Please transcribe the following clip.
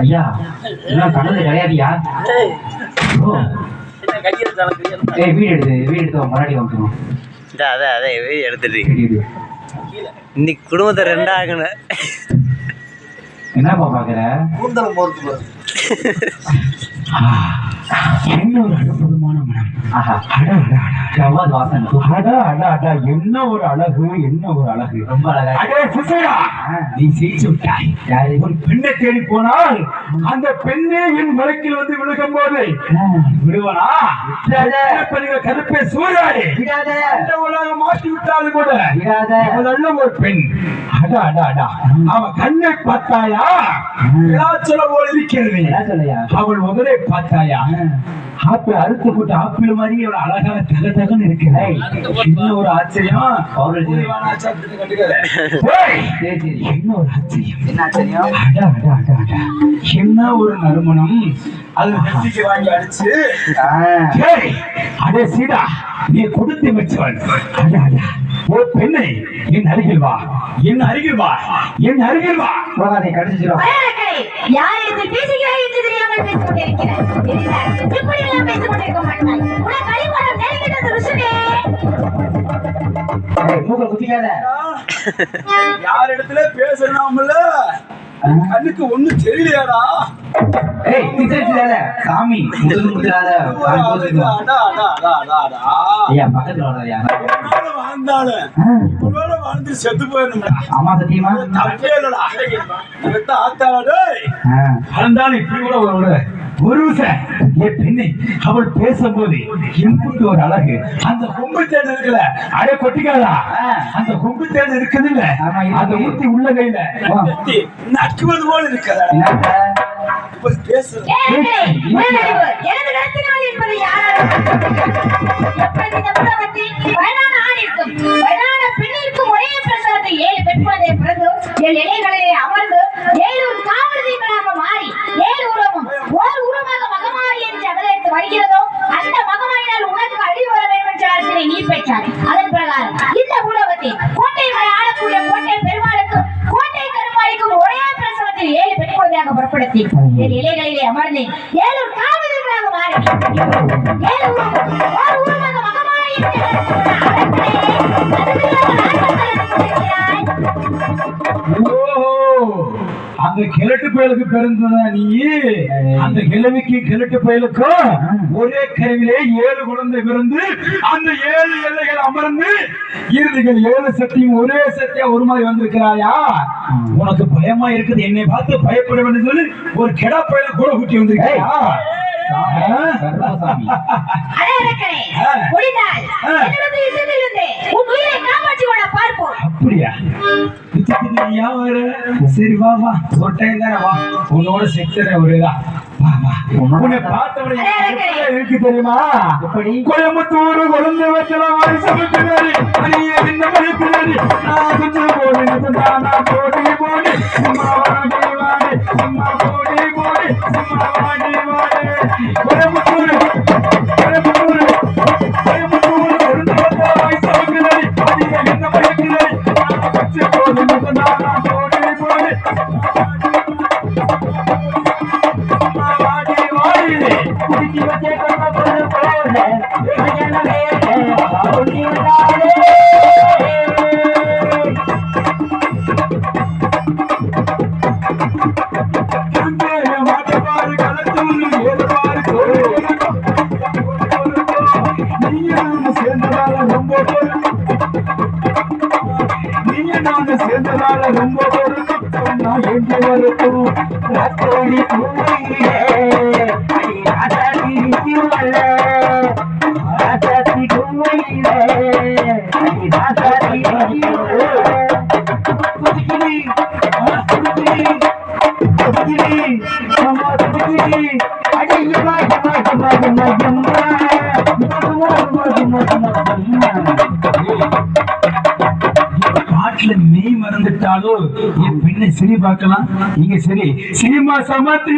ஐயா எல்லாம் கடல்ல ஏய் வீடு எடுத்து வீடு எடுத்து முன்னாடி வந்துடும் அதான் அதான் வீடியோ வீடு இன்னைக்கு குடும்பத்தை ரெண்டாகணும் என்னப்பா பாக்குற கூந்தல் போறது என்ன ஒரு அற்புதமான மனம் என்ன ஒரு அழகு என்ன ஒரு அழகு. ரொம்ப அழகா நீ ஜெயிச்சு விட்டாய். ஒரு பெண்ணை தேடி போனால் அந்த பெண்ணே என் வழக்கில் வந்து விழுகும் போது விடுவனா பெண்ணிக கருப்பை சூறாடி இந்த உலகம் மாற்றி விட்டாலும் கூட நல்ல ஒரு பெண். அட அட அட. அவ கண்ணை பார்த்தாயா? விளாச்சல போல் இருக்கிறது. அவள் முதலை பார்த்தாயா? ஆப்பிள் அறுத்து போட்டு ஆப்பிள் மாதிரி இவ்வளவு அழகான தக தகன்னு இருக்கிறது என்ன ஒரு ஆச்சரியம். என்ன ஒரு ஆச்சரியம். என்ன ஆச்சரியம்? அட அட அட அட. என்ன ஒரு நறுமணம். அது நெத்திக்கு வாங்கி அடிச்சு. அடே சீடா நீ கொடுத்து வச்சவன் அட அட. ஓ பெண்ணை என் அருகில் வா. என் அருகில் வா. என் அருகில் வா. போகாதே கடிச்சிடும் யாரிடத்தில் பேசுகிறாய் என்று தெரியாமல் பேசிக். தெரிந்தால் இப்படியெல்லாம் பேசிக் கொண்டிருக்க மாட்டாய். உனக்கு அடிமனம் நெருங்கிட்டது ருசுவே. மூக்க குத்திக்காத. யார் இடத்துல பேசணும்ல கண்ணுக்கு ஒண்ணும் தெரியலையாடா? சாமி வாழ்ந்து செத்து போயிடணும்டா. ஆமா சத்தியமா? தப்பே இல்லடா. ஆத்தாடா இப்படி கூட ஒரு ஒரு- ஒரு நிமிஷம் என் பெண்ணை அவள் பேசும்போது எம்புட்டு ஒரு அழகு அந்த கொம்பு தேடு இருக்குல்ல அடே கொட்டிக்காதா அந்த கொம்பு தேடு இருக்குது இல்ல. அதை ஊத்தி உள்ள கையில நக்குவது போல இருக்கதா ஏழை, உணர்வு, எனது கருத்தினால் என்பதை யாராலும் எப்பொழுது இந்த உலகத்தில் வயதான ஆணிற்கும் வயதான பெண்ணிற்கும் ஒரே பிரசவத்தை ஏழு பெண் குழந்தை பிறந்து ஏழு இலைகளிலே அமர்ந்து ஏழு காவலர்களாக மாறி ஏழு உருவமும் ஓர் உருவமாக மகமாரி என்று அவதரித்து வருகிறதோ அந்த மகமாரினால் உனக்கு அழிவு வர வேண்டும் என்ற அர்த்தத்தை அதன் பிரகாரம் இந்த உலகத்தில் கோட்டை வரை ஆளக்கூடிய கோட்டை பெருமாளுக்கு கோட்டை கருமாளிக்கும் ஒரே பிரசவத்தில் ஏழு பெண் குழந்தையாக புறப்படுத்தி இலைகளிலே அமர்ந்து ஏழு காவலர்களாக மாறி ஏழு உருவம் ஓர் மகமான அந்த கிழட்டு பயலுக்கு பிறந்ததா நீ? அந்த கிழவிக்கு கிழட்டு பயலுக்கும் ஒரே கருவிலே ஏழு குழந்தை பிறந்து அந்த ஏழு எல்லைகள் அமர்ந்து இறுதிகள் ஏழு சக்தியும் ஒரே சக்தியா ஒரு மாதிரி வந்திருக்கிறாயா? உனக்கு பயமா இருக்குது என்னை பார்த்து பயப்பட வேண்டும் சொல்லி ஒரு கெடா பயல கூட குட்டி வந்திருக்கியா? அப்படியா? விசித்திரமா நீ ஏன் வர? சரி வா வா. ஒரு டைம் தானே வா. உன்னோட செக்ஷன் வா வா. உன்னை பார்த்தவரை இருக்கு தெரியுமா? எப்படி? கோயம்புத்தூர் குழந்தை வச்சல வாரி சமைக்கிறாரு. அணிய என்ன மறுக்கிறாரு நான் கொஞ்சம் போடு நான் போடி போடி சும்மா வாடி வாடி. சும்மா போடி போடி சும்மா வாடி வாடி. கோயம்புத்தூர் கோயம்புத்தூர் சேர்ந்ததால ரொம்ப பொருத்தம் நான் என்று வரட்டும் ரத்தோடி பூவையிலே அடி ராசாத்தி நிற்கிறவல்ல ராசாத்தி பூவையிலே அடி ராசாத்தி நிற்கிறவல்ல புதுக்கிளி புதுக்கிளி காட்டுல மெய் மறந்துட்டாலும் என் பெண்ணை சரி பார்க்கலாம். இங்க சரி சினிமா சமத்தி